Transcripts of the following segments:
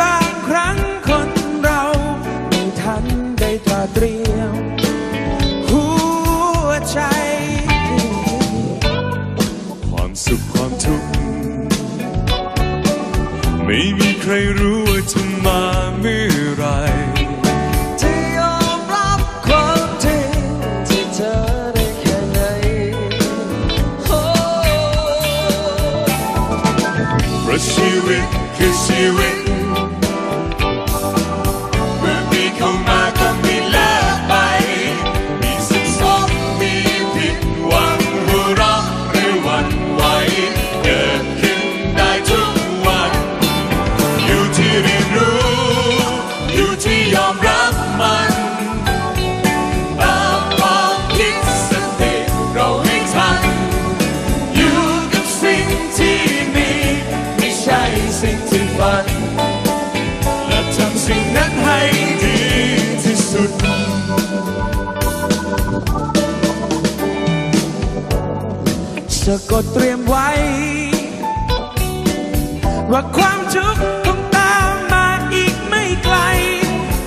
บางครั้งคนเราไม่ทันได้ตราเตรียมหัวใจความสุขความทุกข์ไม่มีใครรู้ว่าจะมาเม่ไรจะยอมรับความจริงที่เธอได้แค่ไหนโอ้ราะชีวิตคือชีวิต เข้ามาก็มีเลิกไป มีสุขสมมีผิดหวังหัวเราะหรือหวั่นไหวเกิดขึ้นได้ทุกวัน อยู่ที่เรียนรู้ อยู่ที่ยอมรับมันตามความคิดสติเราให้ทัน อยู่กับสิ่งที่มี ไม่ใช่สิ่งที่ฝัน และทำสิ่งนั้นให้ดี สุด สะกดเตรียมไว้ ว่าความทุกข์คงตามมาอีกไม่ไกล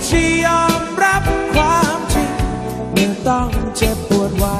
ที่ยอมรับความจริงเมื่อต้องเจ็บปวดไว้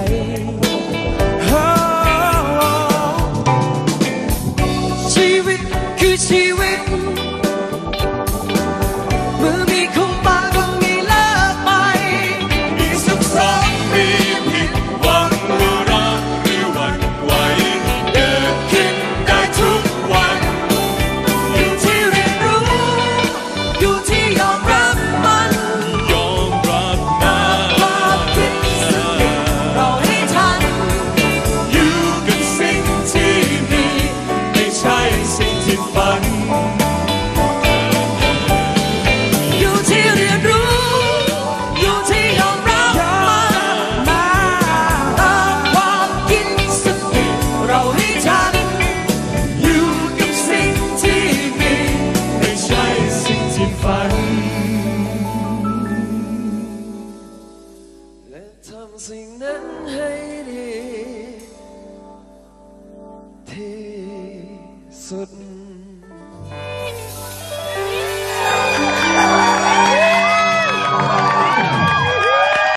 ใช่สิ่งที่ฝัน อยู่ที่เรียนรู้ อยู่ที่ยอมรับมันตามความคิดสติเราให้ทัน อยู่กับสิ่งที่มีไม่ใช่สิ่งที่ฝัน และทำสิ่งนั้นให้ดีที่ สุด